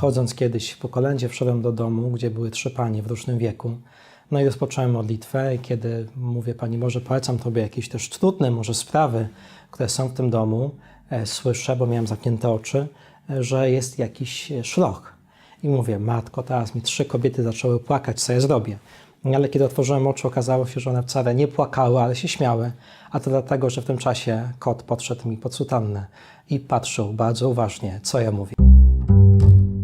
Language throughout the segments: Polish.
Chodząc kiedyś po kolędzie, wszedłem do domu, gdzie były trzy panie w różnym wieku. No i rozpocząłem modlitwę, i kiedy mówię, Pani, może polecam Tobie jakieś też trudne może sprawy, które są w tym domu, e, słyszę, bo miałem zamknięte oczy, e, że jest jakiś e, szloch. I mówię, matko, teraz mi trzy kobiety zaczęły płakać, co ja zrobię. Ale kiedy otworzyłem oczy, okazało się, że one wcale nie płakały, ale się śmiały. A to dlatego, że w tym czasie kot podszedł mi pod sutannę i patrzył bardzo uważnie, co ja mówię.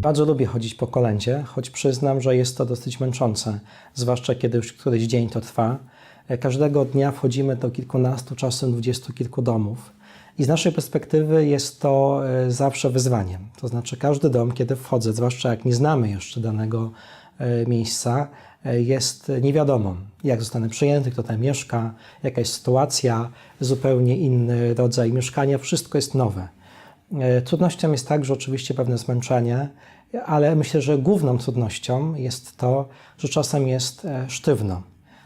Bardzo lubię chodzić po kolędzie, choć przyznam, że jest to dosyć męczące, zwłaszcza kiedy już któryś dzień to trwa. E, Każdego dnia wchodzimy do kilkunastu, czasem dwudziestu kilku domów. I z naszej perspektywy jest to e, zawsze wyzwaniem. To znaczy, każdy dom, kiedy wchodzę, zwłaszcza jak nie znamy jeszcze danego e, miejsca, jest niewiadomą, jak zostanę przyjęty, kto tam mieszka, jaka jest sytuacja, zupełnie inny rodzaj mieszkania, wszystko jest nowe. E, Trudnością jest także oczywiście pewne zmęczenie, ale myślę, że główną trudnością jest to, że czasem jest e, sztywno.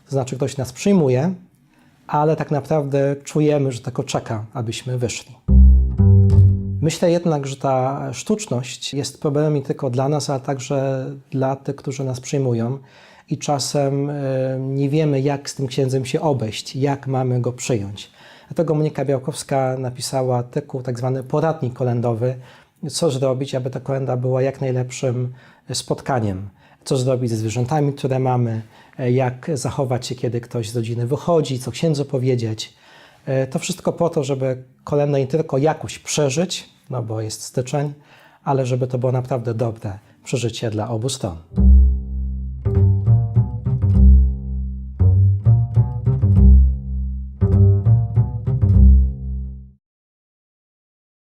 To znaczy, ktoś nas przyjmuje, ale tak naprawdę czujemy, że tylko czeka, abyśmy wyszli. Myślę jednak, że ta sztuczność jest problemem nie tylko dla nas, ale także dla tych, którzy nas przyjmują. I czasem e, nie wiemy, jak z tym księdzem się obejść, jak mamy go przyjąć. Dlatego Monika Białkowska napisała artykuł, tak zwany poradnik kolendowy, co zrobić, aby ta kolenda była jak najlepszym spotkaniem. Co zrobić ze zwierzętami, które mamy, jak zachować się, kiedy ktoś z rodziny wychodzi, co księdzu powiedzieć. E, To wszystko po to, żeby kolendę nie tylko jakoś przeżyć, no bo jest styczeń, ale żeby to było naprawdę dobre przeżycie dla obu stron.